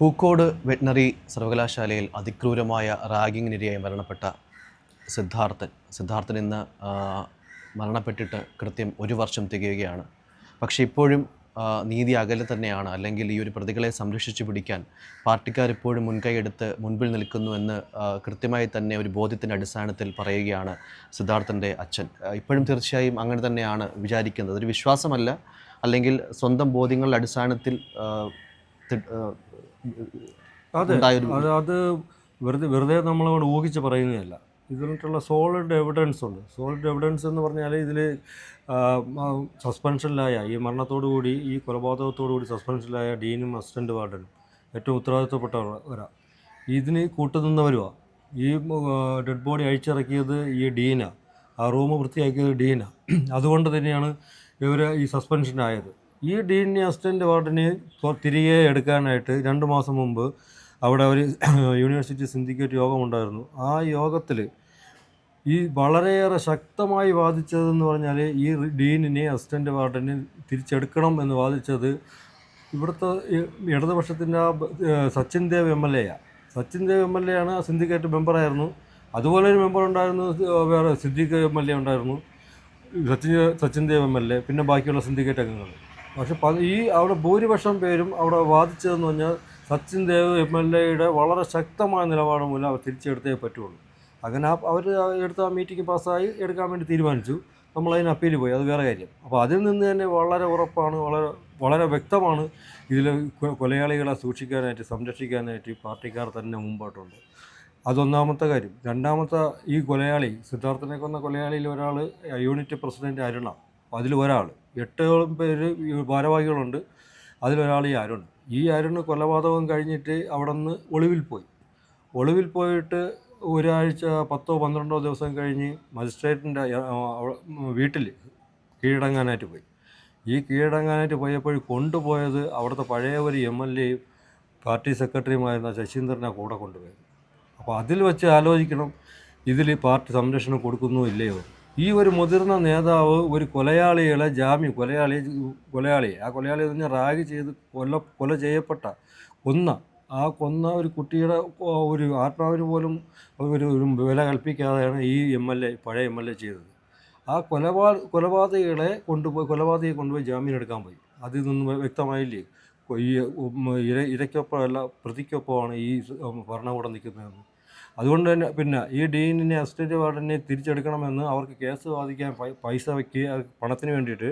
Pookode veterinary സർവകലാശാലയിൽ അതിക്രൂരമായ റാഗിങ്ങിനിരയായി മരണപ്പെട്ട സിദ്ധാർത്ഥൻ. സിദ്ധാർത്ഥൻ ഇന്ന് മരണപ്പെട്ടിട്ട് കൃത്യം ഒരു വർഷം തികയുകയാണ്. പക്ഷേ ഇപ്പോഴും നീതി അകലെ തന്നെയാണ്. അല്ലെങ്കിൽ ഈ ഒരു പ്രതികളെ സംരക്ഷിച്ചു പിടിക്കാൻ പാർട്ടിക്കാർ ഇപ്പോഴും മുൻകൈയെടുത്ത് മുൻപിൽ നിൽക്കുന്നു എന്ന് കൃത്യമായി തന്നെ ഒരു ബോധ്യത്തിന്റെ അടിസ്ഥാനത്തിൽ പറയുകയാണ് സിദ്ധാർത്ഥന്റെ അച്ഛൻ. ഇപ്പോഴും തീർച്ചയായും അങ്ങനെ തന്നെയാണ് വിചാരിക്കുന്നത്. ഒരു വിശ്വാസമല്ല. അല്ലെങ്കിൽ സ്വന്തം ബോധ്യങ്ങളുടെ അടിസ്ഥാനത്തിൽ അതെ അത് അത് വെറുതെ വെറുതെ നമ്മളോട് ഊഹിച്ച് പറയുന്നതല്ല. ഇതിനായിട്ടുള്ള സോളിഡ് എവിഡൻസ് ഉണ്ട്. സോളിഡ് എവിഡൻസ് എന്ന് പറഞ്ഞാൽ ഇതിൽ സസ്പെൻഷനിലായ ഈ മരണത്തോടുകൂടി ഈ കൊലപാതകത്തോടുകൂടി സസ്പെൻഷനിലായ ഡീനും അസിസ്റ്റന്റ് വാർഡനും ഏറ്റവും ഉത്തരവാദിത്തപ്പെട്ടവരാ ഇതിന് കൂട്ടുനിന്നവരുമാണ് ഈ ഡെഡ് ബോഡി അഴിച്ചിറക്കിയത് ഈ ഡീന. ആ റൂം വൃത്തിയാക്കിയത് ഡീന. അതുകൊണ്ട് തന്നെയാണ് ഇവർ ഈ സസ്പെൻഷനായത് ഈ ഡീനിനെ അസിസ്റ്റന്റ് വാർഡിനെ തിരികെ എടുക്കാനായിട്ട് രണ്ട് മാസം മുമ്പ് അവിടെ ഒരു യൂണിവേഴ്സിറ്റി സിൻഡിക്കേറ്റ് യോഗമുണ്ടായിരുന്നു. ആ യോഗത്തിൽ ഈ വളരെയേറെ ശക്തമായി വാദിച്ചതെന്ന് പറഞ്ഞാൽ ഈ ഡീനിനെ അസിസ്റ്റന്റ് വാർഡിനെ തിരിച്ചെടുക്കണം എന്ന് വാദിച്ചത് ഇവിടുത്തെ ഇടതുപക്ഷത്തിന്റെ ആ Sachin Dev M L എയാണ് Sachin Dev M L A ആണ് സിൻഡിക്കേറ്റ് മെമ്പറായിരുന്നു. അതുപോലെ ഒരു മെമ്പർ ഉണ്ടായിരുന്നു വേറെ സിദ്ദീഖ് എം എൽ എ ഉണ്ടായിരുന്നു. Sachin Sachin Dev M L A പിന്നെ ബാക്കിയുള്ള സിൻഡിക്കേറ്റ് അംഗങ്ങൾ പക്ഷെ ഈ അവിടെ ഭൂരിപക്ഷം പേരും അവിടെ വാദിച്ചതെന്ന് പറഞ്ഞാൽ സച്ചിൻ ദേവ് എം എൽ എയുടെ വളരെ ശക്തമായ നിലപാട് മൂലം അവർ തിരിച്ചെടുത്തേ പറ്റുള്ളൂ. അങ്ങനെ ആ അവർ എടുത്ത ആ മീറ്റിംഗ് പാസ്സായി എടുക്കാൻ വേണ്ടി തീരുമാനിച്ചു. നമ്മൾ അതിന് അപ്പീൽ പോയി. അത് വേറെ കാര്യം. അപ്പോൾ അതിൽ നിന്ന് തന്നെ വളരെ ഉറപ്പാണ് വളരെ വളരെ വ്യക്തമാണ് ഇതിൽ കൊലയാളികളെ സൂക്ഷിക്കാനായിട്ട് സംരക്ഷിക്കാനായിട്ട് പാർട്ടിക്കാർ തന്നെ മുമ്പോട്ടുണ്ട്. അതൊന്നാമത്തെ കാര്യം. രണ്ടാമത്തെ ഈ കൊലയാളി സിദ്ധാർത്ഥനെ കൊന്ന കൊലയാളിയിൽ ഒരാൾ യൂണിറ്റ് പ്രസിഡന്റ് അരുണ. അതിൽ ഒരാൾ. എട്ടോളം പേര് ഭാരവാഹികളുണ്ട്. അതിലൊരാൾ ഈ അരുൺ. ഈ അരുണ് കൊലപാതകം കഴിഞ്ഞിട്ട് അവിടെ നിന്ന് ഒളിവിൽ പോയി. ഒളിവിൽ പോയിട്ട് ഒരാഴ്ച പത്തോ പന്ത്രണ്ടോ ദിവസം കഴിഞ്ഞ് മജിസ്ട്രേറ്റിന്റെ വീട്ടിൽ കീഴടങ്ങാനായിട്ട് പോയി. ഈ കീഴടങ്ങാനായിട്ട് പോയപ്പോൾ കൊണ്ടുപോയത് അവിടുത്തെ പഴയ ഒരു എം എൽ എയും പാർട്ടി സെക്രട്ടറിയുമായിരുന്ന ശശീന്ദ്രനെ കൂടെ കൊണ്ടുപോയത്. അപ്പോൾ അതിൽ വെച്ച് ആലോചിക്കണം ഇതിൽ പാർട്ടി സംരക്ഷണം കൊടുക്കുന്നു ഇല്ലയോ? ഈ ഒരു മുതിർന്ന നേതാവ് ഒരു കൊലയാളികളെ ജാമ്യം കൊലയാളി കൊലയാളി ആ കൊലയാളി എന്ന് പറഞ്ഞാൽ റാഗ് ചെയ്ത് കൊല കൊല ചെയ്യപ്പെട്ട കൊന്ന ആ കൊന്ന ഒരു കുട്ടിയുടെ ഒരു ആത്മാവിന് പോലും ഒരു വില കൽപ്പിക്കാതെയാണ് ഈ എം എൽ എ പഴയ എം എൽ എ ചെയ്തത്. ആ കൊലപാ കൊലപാതകളെ കൊണ്ടുപോയി കൊലപാതകയെ കൊണ്ടുപോയി ജാമ്യം എടുക്കാൻ പോയി. അതിൽ നിന്ന് വ്യക്തമായില്ലേ? ഈ ഇര ഇരയ്ക്കൊപ്പമല്ല പ്രതിക്കൊപ്പമാണ് ഈ ഭരണകൂടം നിൽക്കുന്നതെന്ന്. അതുകൊണ്ട് തന്നെ പിന്നെ ഈ ഡീനിനെ അസിസ്റ്റന്റ് വാർഡനെ തിരിച്ചെടുക്കണമെന്ന് അവർക്ക് കേസ് വാദിക്കാൻ പൈസ വയ്ക്കുക പണത്തിന് വേണ്ടിയിട്ട്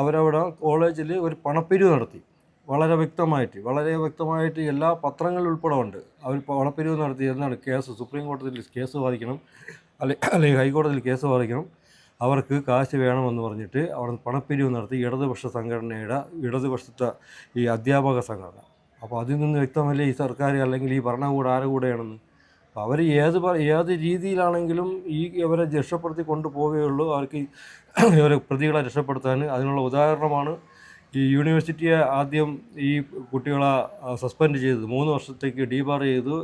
അവരവിടെ കോളേജിൽ ഒരു പണപ്പിരിവ് നടത്തി. വളരെ വ്യക്തമായിട്ട് വളരെ വ്യക്തമായിട്ട് എല്ലാ പത്രങ്ങളിൽ ഉൾപ്പെടെ ഉണ്ട്. അവർ പണപ്പിരിവ് നടത്തി എന്നാണ് കേസ് സുപ്രീം കോടതിയിൽ കേസ് വാദിക്കണം അല്ലെ അല്ലെങ്കിൽ ഹൈക്കോടതിയിൽ കേസ് വാദിക്കണം. അവർക്ക് കാശ് വേണമെന്ന് പറഞ്ഞിട്ട് അവിടെ പണപ്പിരിവ് നടത്തി ഇടതുപക്ഷ സംഘടനയുടെ ഇടതുപക്ഷത്തെ ഈ അധ്യാപക സംഘടന. അപ്പോൾ അതിൽ നിന്ന് വ്യക്തമല്ലേ ഈ സർക്കാർ അല്ലെങ്കിൽ ഈ ഭരണകൂടം ആരുടെ കൂടെയാണെന്ന്? അപ്പോൾ അവർ ഏത് ഏത് രീതിയിലാണെങ്കിലും ഈ ഇവരെ രക്ഷപ്പെടുത്തി കൊണ്ടുപോവുകയുള്ളൂ. അവർക്ക് ഇവരെ പ്രതികളെ രക്ഷപ്പെടുത്താൻ അതിനുള്ള ഉദാഹരണമാണ് ഈ യൂണിവേഴ്സിറ്റിയെ ആദ്യം ഈ കുട്ടികളെ സസ്പെൻഡ് ചെയ്തത്. മൂന്ന് വർഷത്തേക്ക് ഡീബാർ ചെയ്തു.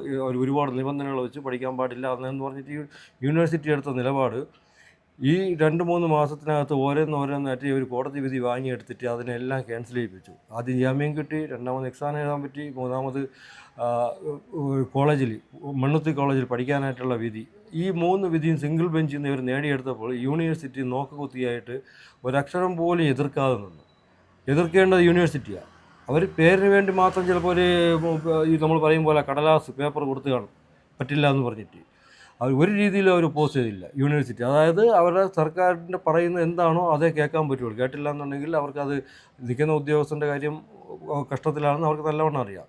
ഒരുപാട് നിബന്ധനകൾ വെച്ച് പഠിക്കാൻ പാടില്ല എന്ന് പറഞ്ഞിട്ട് യൂണിവേഴ്സിറ്റി എടുത്ത നിലപാട്. ഈ രണ്ട് മൂന്ന് മാസത്തിനകത്ത് ഓരോന്ന് ഓരോന്നായിട്ട് ഇവർ കോടതി വിധി വാങ്ങിയെടുത്തിട്ട് അതിനെല്ലാം ക്യാൻസൽ ചെയ്യിപ്പിച്ചു. ആദ്യം ജാമ്യം കിട്ടി രണ്ടാമത് എക്സാം എഴുതാൻ പറ്റി മൂന്നാമത് കോളേജിൽ മണ്ണുത്തി കോളേജിൽ പഠിക്കാനായിട്ടുള്ള വിധി. ഈ മൂന്ന് വിധിയും സിംഗിൾ ബെഞ്ചിൽ നിന്ന് ഇവർ നേടിയെടുത്തപ്പോൾ യൂണിവേഴ്സിറ്റി നോക്കുകുത്തിയായിട്ട് ഒരക്ഷരം പോലും എതിർക്കാതെ നിന്നു. എതിർക്കേണ്ടത് യൂണിവേഴ്സിറ്റിയാണ് അവർ പേരിന് വേണ്ടി മാത്രം ചിലപ്പോൾ ഒരു നമ്മൾ പറയും പോലെ കടലാസ് പേപ്പർ കൊടുത്തു കാണും. പറ്റില്ല എന്ന് പറഞ്ഞിട്ട്. അവർ ഒരു രീതിയിലും അവർ പോസ്റ്റ് ചെയ്തില്ല. യൂണിവേഴ്സിറ്റി അതായത് അവരുടെ സർക്കാരിന്റെ പറയുന്ന എന്താണോ അതേ കേൾക്കാൻ പറ്റുള്ളൂ. കേട്ടില്ല എന്നുണ്ടെങ്കിൽ അവർക്കത് നിൽക്കുന്ന ഉദ്യോഗസ്ഥന്റെ കാര്യം കഷ്ടത്തിലാണെന്ന് അവർക്ക് നല്ലവണ്ണം അറിയാം.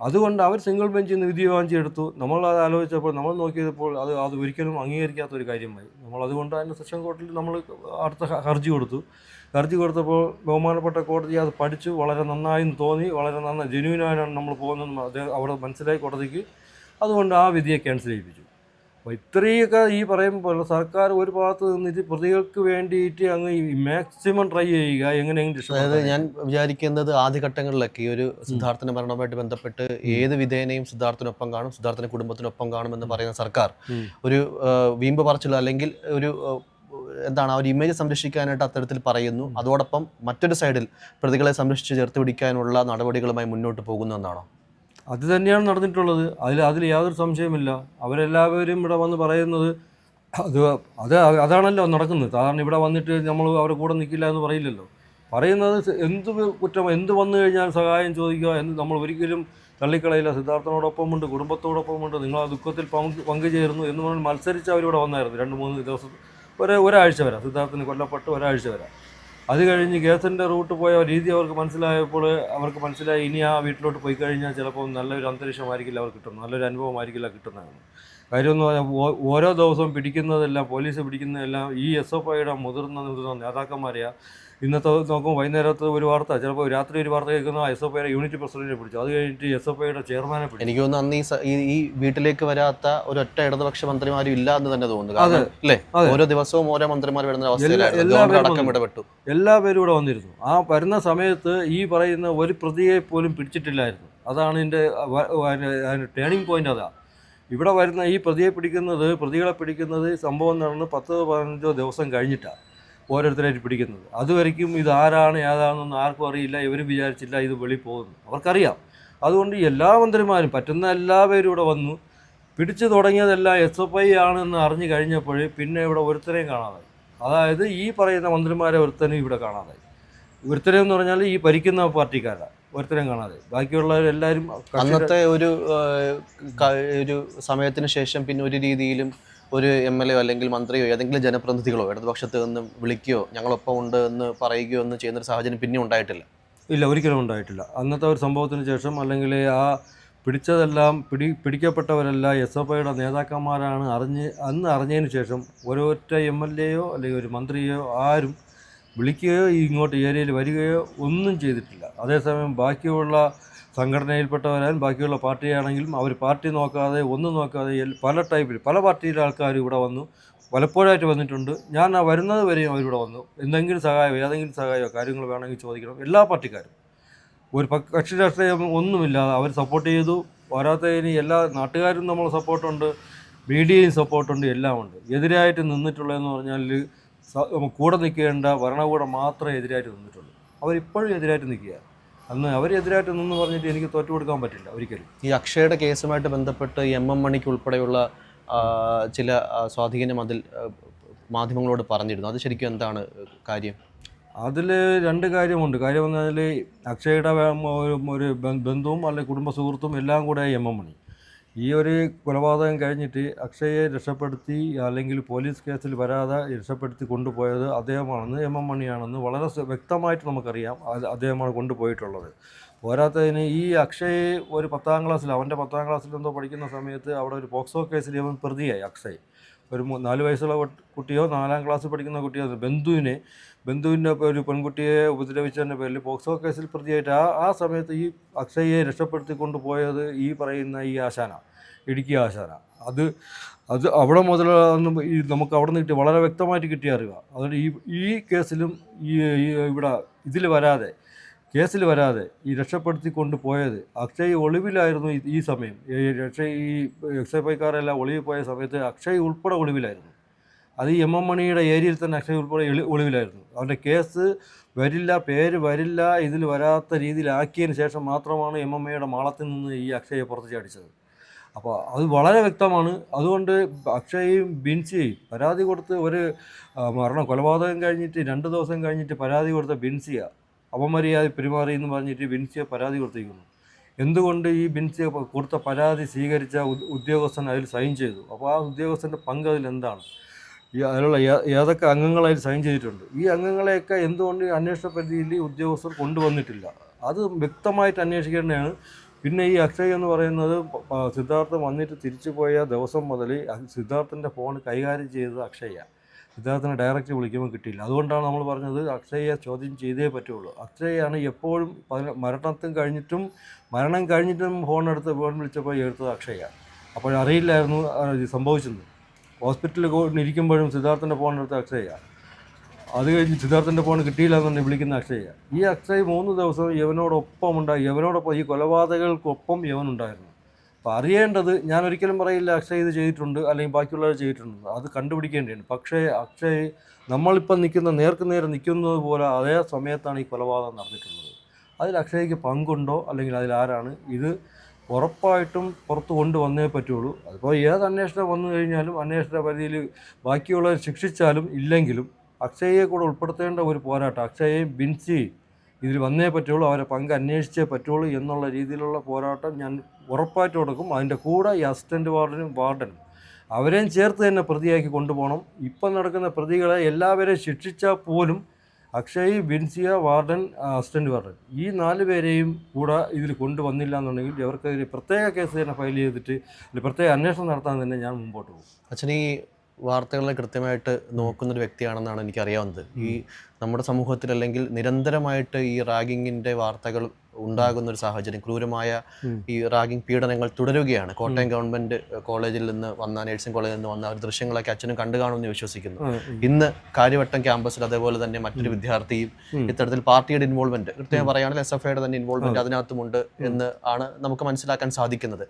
അതുകൊണ്ട് അവർ സിംഗിൾ ബെഞ്ചിൽ നിന്ന് വിധി വാങ്ങിച്ചെടുത്തു. നമ്മൾ അത് ആലോചിച്ചപ്പോൾ നമ്മൾ നോക്കിയപ്പോൾ അത് അത് ഒരിക്കലും അംഗീകരിക്കാത്ത ഒരു കാര്യമായി. നമ്മൾ അതുകൊണ്ട് അതിന് സെഷൻ കോർട്ടിൽ നമ്മൾ അടുത്ത ഹർജി കൊടുത്തു. ഹർജി കൊടുത്തപ്പോൾ ബഹുമാനപ്പെട്ട കോടതി അത് പഠിച്ചു. വളരെ നന്നായി തോന്നി. വളരെ നന്നായി ജെന്യൂനായിട്ടാണ് നമ്മൾ പോകുന്നത് അദ്ദേഹം അവിടെ മനസ്സിലായി കോടതിക്ക്. അതുകൊണ്ട് ആ വിധിയെ ക്യാൻസൽ ചെയ്യിപ്പിച്ചു. അപ്പോൾ ഇത്രയൊക്കെ ഈ പറയുമ്പോൾ സർക്കാർ ഒരു ഭാഗത്ത് നിന്നിട്ട് പ്രതികൾക്ക് വേണ്ടിയിട്ട് അങ്ങ് മാക്സിമം ട്രൈ ചെയ്യുക എങ്ങനെയെങ്കിലും അതായത്. ഞാൻ വിചാരിക്കുന്നത് ആദ്യഘട്ടങ്ങളിലൊക്കെ ഈ ഒരു സിദ്ധാർത്ഥന മരണവുമായിട്ട് ബന്ധപ്പെട്ട് ഏത് വിധേനയും സിദ്ധാർത്ഥനൊപ്പം കാണും സിദ്ധാർത്ഥന്റെ കുടുംബത്തിനൊപ്പം കാണും എന്ന് പറയുന്ന സർക്കാർ ഒരു വീമ്പ് പറച്ചിലോ അല്ലെങ്കിൽ ഒരു എന്താണ് ആ ഒരു ഇമേജ് സംരക്ഷിക്കാനായിട്ട് അത്തരത്തിൽ പറയുന്നു. അതോടൊപ്പം മറ്റൊരു സൈഡിൽ പ്രതികളെ സംരക്ഷിച്ച് ചേർത്ത് പിടിക്കാനുള്ള നടപടികളുമായി മുന്നോട്ട് പോകുന്നു എന്നാണോ? അത് തന്നെയാണ് നടന്നിട്ടുള്ളത്. അതിൽ അതിൽ യാതൊരു സംശയമില്ല അവരെല്ലാവരും ഇവിടെ വന്ന് പറയുന്നത് അത് അത് അതാണല്ലോ നടക്കുന്നത്. സാധാരണ ഇവിടെ വന്നിട്ട് നമ്മൾ അവരുടെ കൂടെ നിൽക്കില്ല എന്ന് പറയില്ലല്ലോ. പറയുന്നത് എന്ത് കുറ്റം എന്ത് വന്നു കഴിഞ്ഞാൽ സഹായം ചോദിക്കുക എന്ന് നമ്മൾ ഒരിക്കലും തള്ളിക്കളയില്ല. സിദ്ധാർത്ഥനോടൊപ്പമുണ്ട് കുടുംബത്തോടൊപ്പമുണ്ട്. നിങ്ങൾ ആ ദുഃഖത്തിൽ പങ്ക് പങ്കുചേരുന്നു എന്ന് പറഞ്ഞ് മത്സരിച്ച് അവരിവിടെ വന്നായിരുന്നു. രണ്ട് മൂന്ന് ദിവസം ഒരു ഒരാഴ്ച വരാം. സിദ്ധാർത്ഥന് കൊല്ലപ്പെട്ട് ഒരാഴ്ച വരാം. അത് കഴിഞ്ഞ് കേസിന്റെ റൂട്ട് പോയ രീതി അവർക്ക് മനസ്സിലായപ്പോൾ അവർക്ക് മനസ്സിലായി ഇനി ആ വീട്ടിലോട്ട് പോയി കഴിഞ്ഞാൽ ചിലപ്പോൾ നല്ലൊരു അന്തരീക്ഷമായിരിക്കില്ല അവർക്ക് കിട്ടുന്നത് നല്ലൊരു അനുഭവമായിരിക്കില്ല കിട്ടുന്നതെന്ന്. കാര്യം എന്ന് പറഞ്ഞാൽ ഓരോ ദിവസവും പിടിക്കുന്നതെല്ലാം പോലീസ് പിടിക്കുന്നതെല്ലാം ഈ എസ് എഫ് ഐയുടെ മുതിർന്ന മുതിർന്ന നേതാക്കന്മാരെയാ ഇന്നത്തെ നോക്കുമ്പോൾ വൈകുന്നേരത്ത് ഒരു വാർത്ത ചിലപ്പോൾ രാത്രി ഒരു വാർത്ത കേൾക്കുന്ന എസ് എഫ് ഐയുടെ യൂണിറ്റ് പ്രസിഡന്റിനെ പിടിച്ചു. അത് കഴിഞ്ഞിട്ട് എസ് എഫ് ഐയുടെ ചെയർമാനെ പിടിച്ചു. എനിക്ക് തോന്നുന്നു അന്ന് ഈ വീട്ടിലേക്ക് വരാത്ത ഒരൊറ്റ ഇടതുപക്ഷ മന്ത്രിമാരും ഇല്ല എന്ന് തന്നെ തോന്നുന്നു. അല്ലേ? ഓരോ ദിവസവും ഓരോ മന്ത്രിമാർ വരുന്ന അവസ്ഥയിലായിരുന്നു. ഇടപെട്ടു. എല്ലാ പേരും ഇവിടെ വന്നിരുന്നു. ആ വരുന്ന സമയത്ത് ഈ പറയുന്ന ഒരു പ്രതിയെ പോലും പിടിച്ചിട്ടില്ലായിരുന്നു. അതാണ് ഇതിന്റെ ടേണിംഗ് പോയിന്റ് അതാ. ഇവിടെ വരുന്ന ഈ പ്രതിയെ പിടിക്കുന്നത് പ്രതികളെ പിടിക്കുന്നത് സംഭവം നടന്ന് പത്ത് പതിനഞ്ചോ ദിവസം കഴിഞ്ഞിട്ടാണ് ഓരോരുത്തരായിട്ട് പിടിക്കുന്നത്. അതുവരയ്ക്കും ഇത് ആരാണ് ഏതാണെന്ന് ആർക്കും അറിയില്ല. ഇവരും വിചാരിച്ചില്ല ഇത് വെളി പോകുന്നു. അവർക്കറിയാം. അതുകൊണ്ട് എല്ലാ മന്ത്രിമാരും പറ്റുന്ന എല്ലാവരും ഇവിടെ വന്നു. പിടിച്ചു തുടങ്ങിയതെല്ലാം എസ് എഫ് ഐ ആണെന്ന് അറിഞ്ഞു കഴിഞ്ഞപ്പോൾ പിന്നെ ഇവിടെ ഒരുത്തരെയും കാണാതായി. അതായത് ഈ പറയുന്ന മന്ത്രിമാരെ ഒരുത്തനും ഇവിടെ കാണാതായി. ഒരുത്തരം എന്ന് പറഞ്ഞാൽ ഈ ഭരിക്കുന്ന പാർട്ടിക്കാരാണ് ഒരുത്തരം കാണാതെ ബാക്കിയുള്ളവരെല്ലാവരും അന്നത്തെ ഒരു ഒരു സമയത്തിന് ശേഷം പിന്നെ ഒരു രീതിയിലും ഒരു എം എൽ എ അല്ലെങ്കിൽ മന്ത്രിയോ ഏതെങ്കിലും ജനപ്രതിനിധികളോ ഇടതുപക്ഷത്ത് നിന്ന് വിളിക്കുകയോ ഞങ്ങളൊപ്പം ഉണ്ട് എന്ന് പറയുകയോ ഒന്നും ചെയ്യുന്ന ഒരു സാഹചര്യം പിന്നെ ഉണ്ടായിട്ടില്ല. ഇല്ല ഒരിക്കലും ഉണ്ടായിട്ടില്ല. അന്നത്തെ ഒരു സംഭവത്തിന് ശേഷം അല്ലെങ്കിൽ ആ പിടിച്ചതെല്ലാം പിടി പിടിക്കപ്പെട്ടവരെല്ലാം എസ് എഫ് ഐയുടെ നേതാക്കന്മാരാണ് അറിഞ്ഞ് അന്ന് അറിഞ്ഞതിന് ശേഷം ഓരോറ്റ എം എൽ എയോ അല്ലെങ്കിൽ ഒരു മന്ത്രിയോ ആരും വിളിക്കുകയോ ഇങ്ങോട്ട് ഏരിയയിൽ വരികയോ ഒന്നും ചെയ്തിട്ടില്ല. അതേസമയം ബാക്കിയുള്ള സംഘടനയിൽപ്പെട്ടവരായാലും ബാക്കിയുള്ള പാർട്ടിയാണെങ്കിലും അവർ പാർട്ടി നോക്കാതെ ഒന്നും നോക്കാതെ പല ടൈപ്പിൽ പല പാർട്ടിയിലെ ആൾക്കാർ ഇവിടെ വന്നു. പലപ്പോഴായിട്ട് വന്നിട്ടുണ്ട്. ഞാൻ ആ വരുന്നത് വരെയും അവരിവിടെ വന്നു. എന്തെങ്കിലും സഹായമോ ഏതെങ്കിലും സഹായമോ കാര്യങ്ങൾ വേണമെങ്കിൽ ചോദിക്കണം. എല്ലാ പാർട്ടിക്കാരും. ഒരു കക്ഷി രാഷ്ട്രീയം ഒന്നുമില്ലാതെ അവർ സപ്പോർട്ട് ചെയ്തു. പോരാത്തതിന് എല്ലാ നാട്ടുകാരും നമ്മൾ സപ്പോർട്ടുണ്ട്. മീഡിയയും സപ്പോർട്ടുണ്ട്. എല്ലാം ഉണ്ട്. എതിരായിട്ട് നിന്നിട്ടുള്ളതെന്ന് പറഞ്ഞാൽ കൂടെ നിൽക്കേണ്ട ഭരണകൂടം മാത്രമേ എതിരായിട്ട് നിന്നിട്ടുള്ളൂ. അവരിപ്പോഴും എതിരായിട്ട് നിൽക്കുക അന്ന് അവരെതിരായിട്ട് നിന്ന് പറഞ്ഞിട്ട് എനിക്ക് തോറ്റു കൊടുക്കാൻ പറ്റില്ല ഒരിക്കലും. ഈ അക്ഷയുടെ കേസുമായിട്ട് ബന്ധപ്പെട്ട് എം എം മണിക്ക് ഉൾപ്പെടെയുള്ള ചില സ്വാധീനം അതിൽ മാധ്യമങ്ങളോട് പറഞ്ഞിരുന്നു. അത് ശരിക്കും എന്താണ് കാര്യം? അതിൽ രണ്ട് കാര്യമുണ്ട്. കാര്യം എന്ന് പറഞ്ഞാൽ അക്ഷയുടെ ഒരു- ബന്ധുവും അല്ലെങ്കിൽ കുടുംബ സുഹൃത്തും എല്ലാം കൂടെ എം എം മണി. ഈ ഒരു കൊലപാതകം കഴിഞ്ഞിട്ട് അക്ഷയെ രക്ഷപ്പെടുത്തി അല്ലെങ്കിൽ പോലീസ് കേസിൽ വരാതെ രക്ഷപ്പെടുത്തി കൊണ്ടുപോയത് അദ്ദേഹമാണെന്ന് എം എം മണിയാണെന്ന് വളരെ വ്യക്തമായിട്ട് നമുക്കറിയാം. അദ്ദേഹമാണ് കൊണ്ടുപോയിട്ടുള്ളത്. പോരാത്തതിന് ഈ അക്ഷയ് ഒരു പത്താം ക്ലാസ്സിൽ അവന്റെ പത്താം ക്ലാസ്സിൽ എന്തോ പഠിക്കുന്ന സമയത്ത് അവിടെ ഒരു പോക്സോ കേസിൽ ഇവൻ പ്രതിയായി അക്ഷയ്. ഒരു നാല് വയസ്സുള്ള കുട്ടിയോ നാലാം ക്ലാസ് പഠിക്കുന്ന കുട്ടിയോ ബന്ധുവിനെ ബന്ധുവിന്റെ ഒരു പെൺകുട്ടിയെ ഉപദ്രവിച്ചതിന്റെ പേരിൽ പോക്സോ കേസിൽ പ്രതിയായിട്ട് ആ ആ സമയത്ത് ഈ അക്ഷയെ രക്ഷപ്പെടുത്തി കൊണ്ടുപോയത് ഈ പറയുന്ന ഈ ആശാന ഇടുക്കി ആശാന. അത് അത് അവിടെ മുതൽ ഈ നമുക്ക് അവിടെ നിന്ന് കിട്ടിയ വളരെ വ്യക്തമായിട്ട് കിട്ടിയ അറിവാണ്. അതുകൊണ്ട് ഈ ഈ കേസിലും ഈ ഇവിടെ ഇതിൽ വരാതെ കേസിൽ വരാതെ ഈ രക്ഷപ്പെടുത്തി കൊണ്ടുപോയത് അക്ഷയ് ഒളിവിലായിരുന്നു ഈ- സമയം. ഈ രക്ഷ ഈ എക്സ് എഫ് ഐക്കാരെല്ലാം ഒളിവിൽ പോയ സമയത്ത് അക്ഷയ് ഉൾപ്പെടെ ഒളിവിലായിരുന്നു. അത് എം എം മണിയുടെ ഏരിയയിൽ തന്നെ അക്ഷയ് ഉൾപ്പെടെ ഒളിവിലായിരുന്നു. അവന്റെ കേസ് വരില്ല പേര് വരില്ല ഇതിൽ വരാത്ത രീതിയിലാക്കിയതിന് ശേഷം മാത്രമാണ് എം എം എയുടെ മാളത്തിൽ നിന്ന് ഈ അക്ഷയെ പുറത്ത് ചാടിച്ചത് അപ്പോൾ അത് വളരെ വ്യക്തമാണ്. അതുകൊണ്ട് അക്ഷയും ബിൻസിയും പരാതി കൊടുത്ത് ഒരു മരണം കൊലപാതകം കഴിഞ്ഞിട്ട് രണ്ട് ദിവസം കഴിഞ്ഞിട്ട് പരാതി കൊടുത്ത ബിൻസിയ അപമര്യാദ പെരുമാറി എന്ന് പറഞ്ഞിട്ട് ബിൻസിയെ പരാതി കൊടുത്തിരിക്കുന്നു. എന്തുകൊണ്ട് ഈ ബിൻസിയെ കൊടുത്ത പരാതി സ്വീകരിച്ച ഉദ്യോഗസ്ഥൻ അതിൽ സൈൻ ചെയ്തു? അപ്പോൾ ആ ഉദ്യോഗസ്ഥന്റെ പങ്ക് അതിൽ എന്താണ്? ഈ അതിലുള്ള ഏതൊക്കെ അംഗങ്ങൾ അതിൽ സൈൻ ചെയ്തിട്ടുണ്ട്? ഈ അംഗങ്ങളെയൊക്കെ എന്തുകൊണ്ട് അന്വേഷണ പരിധിയിൽ ഉദ്യോഗസ്ഥർ കൊണ്ടുവന്നിട്ടില്ല? അത് വ്യക്തമായിട്ട് അന്വേഷിക്കേണ്ടതാണ്. പിന്നെ ഈ അക്ഷയ് എന്ന് പറയുന്നത് സിദ്ധാർത്ഥൻ വന്നിട്ട് തിരിച്ചു പോയ ദിവസം മുതൽ സിദ്ധാർത്ഥന്റെ ഫോൺ കൈകാര്യം ചെയ്തത് അക്ഷയാണ് സിദ്ധാർത്ഥനെ ഡയറക്റ്റ് വിളിക്കുമ്പോൾ കിട്ടിയില്ല. അതുകൊണ്ടാണ് നമ്മൾ പറഞ്ഞത് അക്ഷയെ ചോദ്യം ചെയ്തേ പറ്റുള്ളൂ. അക്ഷയാണ് എപ്പോഴും മരണത്തും കഴിഞ്ഞിട്ടും മരണം കഴിഞ്ഞിട്ടും ഫോൺ എടുത്ത് ഫോൺ വിളിച്ചപ്പോൾ എടുത്തത് അക്ഷയാണ് ആ, ഇത് സംഭവിച്ചത് ഹോസ്പിറ്റലിൽ ഇരിക്കുമ്പോഴും സിദ്ധാർത്ഥന്റെ ഫോൺ എടുത്ത അക്ഷയാണ് അത് കഴിഞ്ഞ് സിദ്ധാർത്ഥന്റെ ഫോൺ കിട്ടിയില്ല എന്നുണ്ടെങ്കിൽ വിളിക്കുന്ന അക്ഷയ ഈ അക്ഷയ് മൂന്ന് ദിവസം യവനോടൊപ്പം ഉണ്ടായി. യവനോടൊപ്പം ഈ കൊലപാതകങ്ങൾക്കൊപ്പം യവനുണ്ടായിരുന്നു അപ്പോൾ അറിയേണ്ടത് ഞാൻ ഒരിക്കലും പറയില്ല അക്ഷയ് ഇത് ചെയ്തിട്ടുണ്ട് അല്ലെങ്കിൽ ബാക്കിയുള്ളവർ ചെയ്തിട്ടുണ്ട്. അത് കണ്ടുപിടിക്കേണ്ടതാണ് പക്ഷേ അക്ഷയ് നമ്മളിപ്പം നിൽക്കുന്ന നേർക്ക് നേരെ നിൽക്കുന്നത് പോലെ അതേ സമയത്താണ് ഈ കൊലപാതകം നടന്നിട്ടുള്ളത്. അതിൽ അക്ഷയ്ക്ക് പങ്കുണ്ടോ അല്ലെങ്കിൽ അതിൽ ആരാണ്? ഇത് ഉറപ്പായിട്ടും പുറത്ത് കൊണ്ടുവന്നേ പറ്റുള്ളൂ. അതിപ്പോൾ ഏത് അന്വേഷണം വന്നു കഴിഞ്ഞാലും അന്വേഷണ പരിധിയിൽ ബാക്കിയുള്ളവർ ശിക്ഷിച്ചാലും ഇല്ലെങ്കിലും അക്ഷയയെ കൂടെ ഉൾപ്പെടുത്തേണ്ട ഒരു പോരാട്ടം അക്ഷയയും ബിൻസിയും ഇതിൽ വന്നേ പറ്റുള്ളൂ അവരെ പങ്ക് അന്വേഷിച്ചേ പറ്റുള്ളൂ എന്നുള്ള രീതിയിലുള്ള പോരാട്ടം ഞാൻ ഉറപ്പായിട്ട് കൊടുക്കും. അതിന്റെ കൂടെ ഈ അസിസ്റ്റന്റ് വാർഡനും വാർഡനും അവരെയും ചേർത്ത് തന്നെ പ്രതിയാക്കി കൊണ്ടുപോകണം. ഇപ്പം നടക്കുന്ന പ്രതികളെ എല്ലാവരെയും ശിക്ഷിച്ചാൽ പോലും Akshay Binsiya warden assistant warden ഈ നാല് പേരെയും കൂടെ ഇതിൽ കൊണ്ടുവന്നില്ല എന്നുണ്ടെങ്കിൽ ഇവർക്കെതിരെ പ്രത്യേക കേസ് തന്നെ ഫയൽ ചെയ്തിട്ട് പ്രത്യേക അന്വേഷണം നടത്താൻ തന്നെ ഞാൻ മുമ്പോട്ട് പോകും. അച്ഛൻ ഈ വാർത്തകളെ കൃത്യമായിട്ട് നോക്കുന്ന ഒരു വ്യക്തിയാണെന്നാണ് എനിക്കറിയാവുന്നത്. ഈ നമ്മുടെ സമൂഹത്തിൽ അല്ലെങ്കിൽ നിരന്തരമായിട്ട് ഈ റാഗിങ്ങിന്റെ വാർത്തകൾ ഉണ്ടാകുന്ന ഒരു സാഹചര്യം. ക്രൂരമായ ഈ റാഗിംഗ് പീഡനങ്ങൾ തുടരുകയാണ്. കോട്ടയം ഗവൺമെന്റ് കോളേജിൽ നിന്ന് വന്ന നഴ്സിംഗ് കോളേജിൽ നിന്ന് വന്ന ഒരു ദൃശ്യങ്ങളൊക്കെ അച്ഛനും കണ്ടു കാണുമെന്ന് വിശ്വസിക്കുന്നു. ഇന്ന് കാര്യവട്ടം ക്യാമ്പസിൽ അതേപോലെ തന്നെ മറ്റൊരു വിദ്യാർത്ഥിയും ഇത്തരത്തിൽ പാർട്ടിയുടെ ഇൻവോൾവ്മെന്റ് കൃത്യമായി പറയുകയാണെങ്കിൽ എസ് എഫ് ഐയുടെ തന്നെ ഇൻവോൾവ്മെന്റ് അതിനകത്തുമുണ്ട് എന്ന് ആണ് നമുക്ക് മനസ്സിലാക്കാൻ സാധിക്കുന്നത്.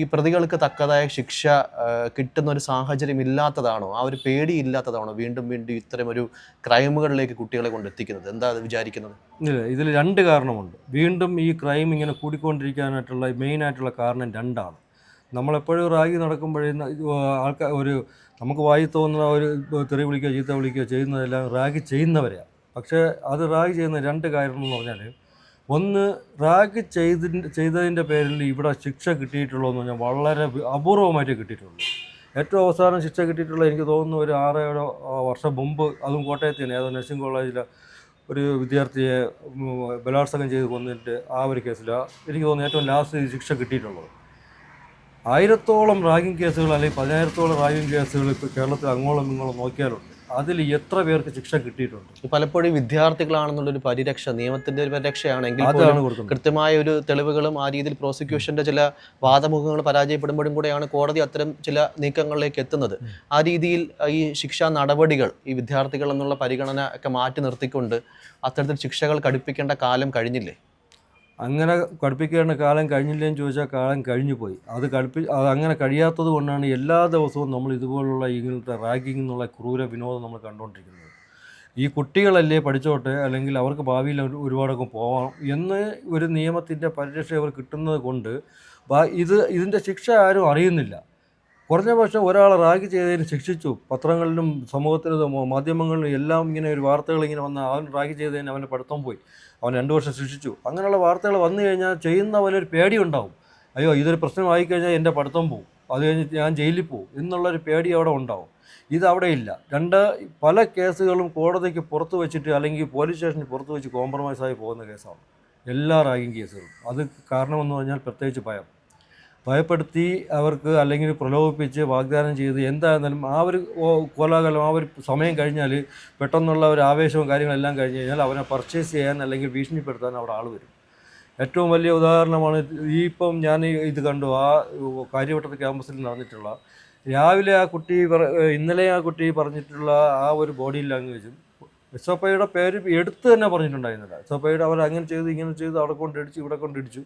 ഈ പ്രതികൾക്ക് തക്കതായ ശിക്ഷ കിട്ടുന്ന ഒരു സാഹചര്യം ഇല്ലാത്തതാണോ? ആ ഒരു പേടി ഇല്ലാത്തതാണോ? വീണ്ടും വീണ്ടും ഇത്തരം ഒരു ക്രൈമുകളിലേക്ക് കുട്ടികളെ കൊണ്ടെത്തിക്കുന്നത്? എന്താ അത് വിചാരിക്കുന്നത്? ഇല്ല ഇതിൽ രണ്ട് കാരണമുണ്ട്. വീണ്ടും ഈ ക്രൈം ഇങ്ങനെ കൂടിക്കൊണ്ടിരിക്കാനായിട്ടുള്ള മെയിൻ ആയിട്ടുള്ള കാരണം രണ്ടാണ്. നമ്മളെപ്പോഴും റാഗി നടക്കുമ്പോഴേ ആൾക്കാർ ഒരു നമുക്ക് വായി തോന്നുന്ന ഒരു തെറി വിളിക്കുകയോ ചീത്ത വിളിക്കുകയോ ചെയ്യുന്നതെല്ലാം റാഗി ചെയ്യുന്നവരെയാണ് പക്ഷേ അത് റാഗി ചെയ്യുന്ന രണ്ട് കാരണം എന്ന് പറഞ്ഞാൽ ഒന്ന് റാഗ് ചെയ്തി ചെയ്തതിന്റെ പേരിൽ ഇവിടെ ശിക്ഷ കിട്ടിയിട്ടുള്ളതെന്ന് പറഞ്ഞാൽ വളരെ അപൂർവമായിട്ട് കിട്ടിയിട്ടുള്ളൂ. ഏറ്റവും അവസാനം ശിക്ഷ കിട്ടിയിട്ടുള്ള എനിക്ക് തോന്നുന്നു ഒരു ആറേഴോ വർഷം മുമ്പ് അതും കോട്ടയത്ത് തന്നെ നഴ്സിംഗ് കോളേജിൽ ഒരു വിദ്യാർത്ഥിയെ ബലാത്സംഗം ചെയ്ത് കൊന്നിട്ട് ആ ഒരു കേസിലാണ് എനിക്ക് തോന്നുന്നു ഏറ്റവും ലാസ്റ്റ് ശിക്ഷ കിട്ടിയിട്ടുള്ളത്. ആയിരത്തോളം റാഗിങ് കേസുകൾ അല്ലെങ്കിൽ പതിനായിരത്തോളം റാഗിങ് കേസുകൾ ഇപ്പോൾ കേരളത്തിൽ അങ്ങോളം ഇങ്ങോളം നോക്കിയാലുണ്ട്. അതിൽ എത്ര പേർക്ക് ശിക്ഷ കിട്ടിയിട്ടുണ്ട്? പലപ്പോഴും വിദ്യാർത്ഥികളാണെന്നുള്ള ഒരു പരിരക്ഷ നിയമത്തിന്റെ ഒരു പരിരക്ഷയാണെങ്കിൽ കൃത്യമായ ഒരു തെളിവുകളും ആ രീതിയിൽ പ്രോസിക്യൂഷന്റെ ചില വാദമുഖങ്ങൾ പരാജയപ്പെടുമ്പോഴും കൂടെയാണ് കോടതി അത്തരം ചില നീക്കങ്ങളിലേക്ക് എത്തുന്നത്. ആ രീതിയിൽ ഈ ശിക്ഷാ നടപടികൾ ഈ വിദ്യാർത്ഥികൾ എന്നുള്ള പരിഗണന ഒക്കെ മാറ്റി നിർത്തിക്കൊണ്ട് അത്തരത്തിൽ ശിക്ഷകൾ കടുപ്പിക്കേണ്ട കാലം കഴിഞ്ഞില്ലേ? അങ്ങനെ കടുപ്പിക്കേണ്ട കാലം കഴിഞ്ഞില്ലെന്ന് ചോദിച്ചാൽ കാലം കഴിഞ്ഞു പോയി. അത് കടുപ്പി അത് അങ്ങനെ കഴിയാത്തത് കൊണ്ടാണ് എല്ലാ ദിവസവും നമ്മൾ ഇതുപോലുള്ള ഇങ്ങനത്തെ റാഗിങ് എന്നുള്ള ക്രൂര വിനോദം നമ്മൾ കണ്ടുകൊണ്ടിരിക്കുന്നത് ഈ കുട്ടികളല്ലേ പഠിച്ചോട്ടെ അല്ലെങ്കിൽ അവർക്ക് ഭാവിയിൽ ഒരു- ഒരുപാടൊക്കെ പോവാം എന്ന് ഒരു നിയമത്തിന്റെ പരിരക്ഷ അവർ കിട്ടുന്നത് കൊണ്ട് ഇത് ഇതിന്റെ ശിക്ഷ ആരും അറിയുന്നില്ല. കുറഞ്ഞ പക്ഷം ഒരാളെ റാഗ് ചെയ്തതിന് ശിക്ഷിച്ചു. പത്രങ്ങളിലും സമൂഹത്തിലും മാധ്യമങ്ങളിലും എല്ലാം ഇങ്ങനെ ഒരു വാർത്തകൾ ഇങ്ങനെ വന്ന അവൻ റാഗ് ചെയ്തതിന് അവന്റെ പഠിത്തം പോയി. അവൻ രണ്ട് വർഷം ശിക്ഷിച്ചു. അങ്ങനെയുള്ള വാർത്തകൾ വന്നു കഴിഞ്ഞാൽ ചെയ്യുന്നവനൊരു പേടി ഉണ്ടാവും അയ്യോ ഇതൊരു പ്രശ്നമായി കഴിഞ്ഞാൽ എന്റെ പഠിത്തം പോകും അത് കഴിഞ്ഞ് ഞാൻ ജയിലിൽ പോകും എന്നുള്ളൊരു പേടി അവിടെ ഉണ്ടാവും. ഇത് അവിടെ ഇല്ല. രണ്ട് പല കേസുകളും കോടതിക്ക് പുറത്ത് വെച്ചിട്ട് അല്ലെങ്കിൽ പോലീസ് സ്റ്റേഷനിൽ പുറത്ത് വെച്ച് കോംപ്രമൈസായി പോകുന്ന കേസാണ്. എല്ലാ റാഗിങ് കേസുകളും. അത് കാരണമെന്ന് പറഞ്ഞാൽ പ്രത്യേകിച്ച് ഭയം. ഭയപ്പെടുത്തി അവർക്ക് അല്ലെങ്കിൽ പ്രലോഭിപ്പിച്ച് വാഗ്ദാനം ചെയ്ത് എന്തായിരുന്നാലും ആ ഒരു കോലാഹലം ആ ഒരു സമയം കഴിഞ്ഞാൽ പെട്ടെന്നുള്ള ഒരു ആവേശവും കാര്യങ്ങളെല്ലാം കഴിഞ്ഞ് കഴിഞ്ഞാൽ അവനെ പർച്ചേസ് ചെയ്യാൻ അല്ലെങ്കിൽ ഭീഷണിപ്പെടുത്താൻ അവിടെ ആൾ വരും. ഏറ്റവും വലിയ ഉദാഹരണമാണ് ഈ ഇപ്പം ഞാൻ ഇത് കണ്ടു. ആ കാര്യവട്ടത്ത് ക്യാമ്പസിൽ നടന്നിട്ടുള്ള രാവിലെ ആ കുട്ടി ഇന്നലെ ആ കുട്ടി പറഞ്ഞിട്ടുള്ള ആ ഒരു ബോഡി ലാംഗ്വേജും ഐയുടെ പേര് എടുത്ത് തന്നെ പറഞ്ഞിട്ടുണ്ടായിരുന്നില്ല. ഐയുടെ അവർ അങ്ങനെ ചെയ്തു ഇങ്ങനെ ചെയ്തു അവിടെ കൊണ്ടിടിച്ചു ഇവിടെ കൊണ്ടിടിച്ചു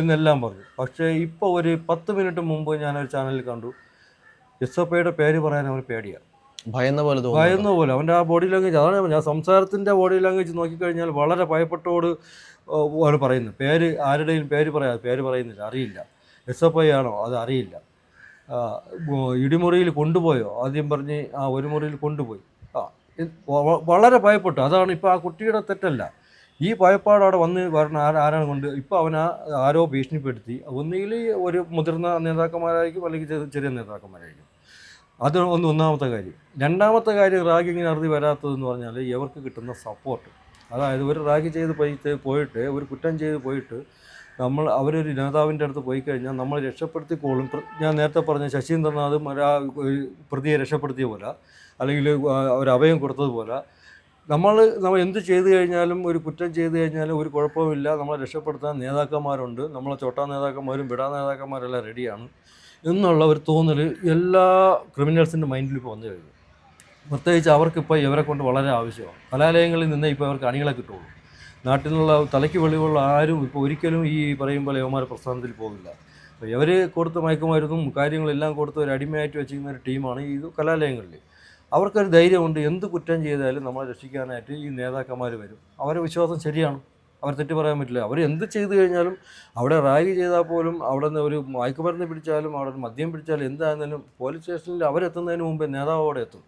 എന്നെല്ലാം പറഞ്ഞു. പക്ഷേ ഇപ്പോൾ ഒരു പത്ത് മിനിറ്റ് മുമ്പ് ഞാനൊരു ചാനലിൽ കണ്ടു. ഐയുടെ പേര് പറയാൻ അവർ പേടിയാണ് ഭയന്ന പോലെ ഭയന്ന പോലെ. അവന്റെ ആ ബോഡി ലാംഗ്വേജ് അതാണ് ഞാൻ സംസാരത്തിന്റെ ബോഡി ലാംഗ്വേജ് നോക്കിക്കഴിഞ്ഞാൽ വളരെ ഭയപ്പെട്ടോട് അവർ പറയുന്നു. പേര് ആരുടെയും പേര് പറയാതെ പേര് പറയുന്നില്ല. അറിയില്ല. എസ് എഫ് ഐ ആണോ അത് അറിയില്ല ഇടിമുറിയിൽ കൊണ്ടുപോയോ? ആദ്യം പറഞ്ഞ് ആ ഒരു മുറിയിൽ കൊണ്ടുപോയി. വളരെ ഭയപ്പെട്ടു. അതാണ് ഇപ്പോൾ ആ കുട്ടിയുടെ തെറ്റല്ല. ഈ ഭയപ്പാട് അവിടെ വന്ന് വരണ ആരാ ആരാണ് കൊണ്ട് ഇപ്പോൾ അവൻ ആരോ ഭീഷണിപ്പെടുത്തി. ഒന്നുകിൽ ഒരു മുതിർന്ന നേതാക്കന്മാരായിരിക്കും അല്ലെങ്കിൽ ചെറിയ- നേതാക്കന്മാരായിരിക്കും. അത് ഒന്ന് ഒന്നാമത്തെ കാര്യം. രണ്ടാമത്തെ കാര്യം റാഗിങ്ങിന് അറുതി വരാത്തതെന്ന് പറഞ്ഞാൽ ഇവർക്ക് കിട്ടുന്ന സപ്പോർട്ട് അതായത് ഒരു റാഗി ചെയ്ത് പോയിട്ട് പോയിട്ട് ഒരു കുറ്റം ചെയ്ത് പോയിട്ട് നമ്മൾ അവരൊരു നേതാവിന്റെ അടുത്ത് പോയി കഴിഞ്ഞാൽ നമ്മൾ രക്ഷപ്പെടുത്തിക്കോളും. ഞാൻ നേരത്തെ പറഞ്ഞ ശശീന്ദ്രനാഥും പ്രതിയെ രക്ഷപ്പെടുത്തിയ പോലെ അല്ലെങ്കിൽ ഒരു അഭയം കൊടുത്തതുപോലെ നമ്മൾ നമ്മൾ എന്ത് ചെയ്തു കഴിഞ്ഞാലും ഒരു കുറ്റം ചെയ്തു കഴിഞ്ഞാലും ഒരു കുഴപ്പമില്ല നമ്മളെ രക്ഷപ്പെടുത്താൻ നേതാക്കന്മാരുണ്ട്. നമ്മളെ ചോട്ടാ നേതാക്കന്മാരും വിടാ നേതാക്കന്മാരെല്ലാം റെഡിയാണ്. എന്നുള്ള ഒരു തോന്നൽ എല്ലാ ക്രിമിനൽസിന്റെ മൈൻഡിൽ ഇപ്പോൾ വന്നു കഴിഞ്ഞു. പ്രത്യേകിച്ച് അവർക്കിപ്പോൾ ഇവരെ കൊണ്ട് വളരെ ആവശ്യമാണ്. കലാലയങ്ങളിൽ നിന്ന് ഇപ്പോൾ അവർക്ക് അണികളെ കിട്ടുള്ളൂ. നാട്ടിൽ നിന്നുള്ള തലയ്ക്ക് വെളിവുള്ള ആരും ഇപ്പോൾ ഒരിക്കലും ഈ പറയും പോലെ യവന്മാർ പ്രസ്ഥാനത്തിൽ പോകില്ല അപ്പോൾ ഇവർ കൊടുത്ത മയക്കുമരുന്നും കാര്യങ്ങളെല്ലാം കൊടുത്ത് ഒരു അടിമയായിട്ട് വെച്ചിരിക്കുന്ന ഒരു ടീമാണ് ഈ കലാലയങ്ങളിൽ. അവർക്കൊരു ധൈര്യമുണ്ട് എന്ത് കുറ്റം ചെയ്താലും നമ്മളെ രക്ഷിക്കാനായിട്ട് ഈ നേതാക്കന്മാർ വരും. അവരെ വിശ്വാസം ശരിയാണ്. അവർ തെറ്റ് പറയാൻ പറ്റില്ല. അവർ എന്ത് ചെയ്തു കഴിഞ്ഞാലും അവിടെ റാഗ് ചെയ്താൽ പോലും അവിടെ നിന്ന് ഒരു മയക്കുമരുന്ന് പിടിച്ചാലും അവിടെ നിന്ന് മദ്യം പിടിച്ചാലും എന്തായിരുന്നാലും പോലീസ് സ്റ്റേഷനിൽ അവരെത്തുന്നതിന് മുമ്പേ നേതാവ് അവിടെ എത്തും.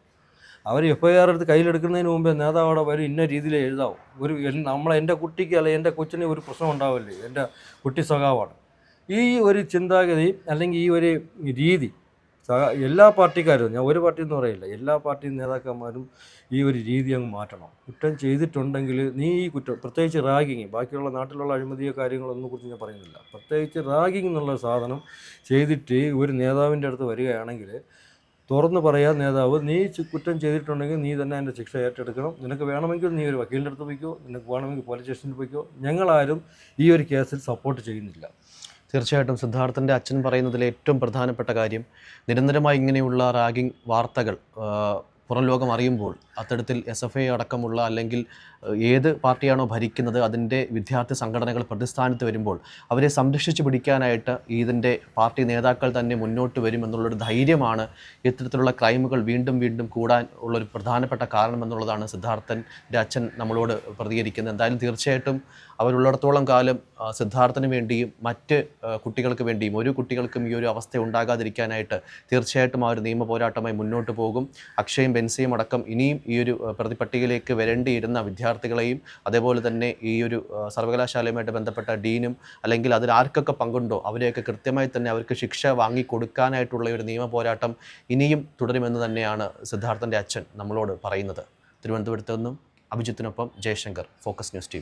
അവർ എഫ് ഐ ആർ എടുത്ത് കയ്യിലെടുക്കുന്നതിന് മുമ്പേ നേതാവ് അവിടെ വരും ഇന്ന രീതിയിൽ എഴുതാവും. ഒരു നമ്മളെ എന്റെ കുട്ടിക്ക് അല്ലെ എന്റെ കൊച്ചിന് ഒരു പ്രശ്നം ഉണ്ടാവില്ലേ? എന്റെ കുട്ടി സഖാവാണ്. ഈ ഒരു ചിന്താഗതി അല്ലെങ്കിൽ ഈ ഒരു രീതി എല്ലാ പാർട്ടിക്കാരും ഞാൻ ഒരു പാർട്ടി എന്ന് പറയില്ല എല്ലാ പാർട്ടി നേതാക്കന്മാരും ഈ ഒരു രീതി അങ്ങ് മാറ്റണം. കുറ്റം ചെയ്തിട്ടുണ്ടെങ്കിൽ നീ ഈ കുറ്റം പ്രത്യേകിച്ച് റാഗിങ് ബാക്കിയുള്ള നാട്ടിലുള്ള അഴിമതിയോ കാര്യങ്ങളൊന്നും കുറിച്ച് ഞാൻ പറയുന്നില്ല. പ്രത്യേകിച്ച് റാഗിങ് എന്നുള്ള സാധനം ചെയ്തിട്ട് ഒരു നേതാവിന്റെ അടുത്ത് വരികയാണെങ്കിൽ തുറന്ന് പറയാ നേതാവ് നീ കുറ്റം ചെയ്തിട്ടുണ്ടെങ്കിൽ നീ തന്നെ അതിന്റെ ശിക്ഷ ഏറ്റെടുക്കണം. നിനക്ക് വേണമെങ്കിൽ നീ ഒരു വക്കീലിന്റെ അടുത്ത് പോയിക്കോ നിനക്ക് വേണമെങ്കിൽ പോലീസ് സ്റ്റേഷനിൽ പോയിക്കോ. ഞങ്ങളാരും ഈ ഒരു കേസിൽ സപ്പോർട്ട് ചെയ്യുന്നില്ല. തീർച്ചയായിട്ടും സിദ്ധാർത്ഥന്റെ അച്ഛൻ പറയുന്നതിൽ ഏറ്റവും പ്രധാനപ്പെട്ട കാര്യം നിരന്തരമായി ഇങ്ങനെയുള്ള റാഗിങ് വാർത്തകൾ പുറം ലോകം അറിയുമ്പോൾ അത്തരത്തിൽ എസ് എഫ് ഐ അടക്കമുള്ള അല്ലെങ്കിൽ ഏത് പാർട്ടിയാണോ ഭരിക്കുന്നത് അതിന്റെ വിദ്യാർത്ഥി സംഘടനകൾ പ്രതിസ്ഥാനത്ത് വരുമ്പോൾ അവരെ സംരക്ഷിച്ച് പിടിക്കാനായിട്ട് ഇതിന്റെ പാർട്ടി നേതാക്കൾ തന്നെ മുന്നോട്ട് വരുമെന്നുള്ളൊരു ധൈര്യമാണ് ഇത്തരത്തിലുള്ള ക്രൈമുകൾ വീണ്ടും വീണ്ടും കൂടാൻ ഉള്ളൊരു പ്രധാനപ്പെട്ട കാരണം എന്നുള്ളതാണ് സിദ്ധാർത്ഥന്റെ അച്ഛൻ നമ്മളോട് പ്രതികരിക്കുന്നത്. എന്തായാലും തീർച്ചയായിട്ടും അവരുള്ളിടത്തോളം കാലം സിദ്ധാർത്ഥന് വേണ്ടിയും മറ്റ് കുട്ടികൾക്ക് വേണ്ടിയും ഒരു കുട്ടികൾക്കും ഈ ഒരു അവസ്ഥ ഉണ്ടാകാതിരിക്കാനായിട്ട് തീർച്ചയായിട്ടും ആ ഒരു നിയമ പോരാട്ടമായി മുന്നോട്ട് പോകും. അക്ഷയും ബെൻസിയും അടക്കം ഇനിയും ഈ ഒരു പ്രതിപട്ടികയിലേക്ക് വരേണ്ടിയിരുന്ന വിദ്യാർത്ഥികളെയും അതേപോലെ തന്നെ ഈ ഒരു സർവകലാശാലയുമായിട്ട് ബന്ധപ്പെട്ട ഡീനും അല്ലെങ്കിൽ അതിൽ ആർക്കൊക്കെ പങ്കുണ്ടോ അവരെയൊക്കെ കൃത്യമായി തന്നെ അവർക്ക് ശിക്ഷ വാങ്ങി കൊടുക്കാനായിട്ടുള്ള ഒരു നിയമ പോരാട്ടം ഇനിയും തുടരുമെന്ന് തന്നെയാണ് സിദ്ധാർത്ഥന്റെ അച്ഛൻ നമ്മളോട് പറയുന്നത്. തിരുവനന്തപുരത്ത് നിന്നും അഭിജിത്തിനൊപ്പം ജയശങ്കർ ഫോക്കസ് ന്യൂസ് ടി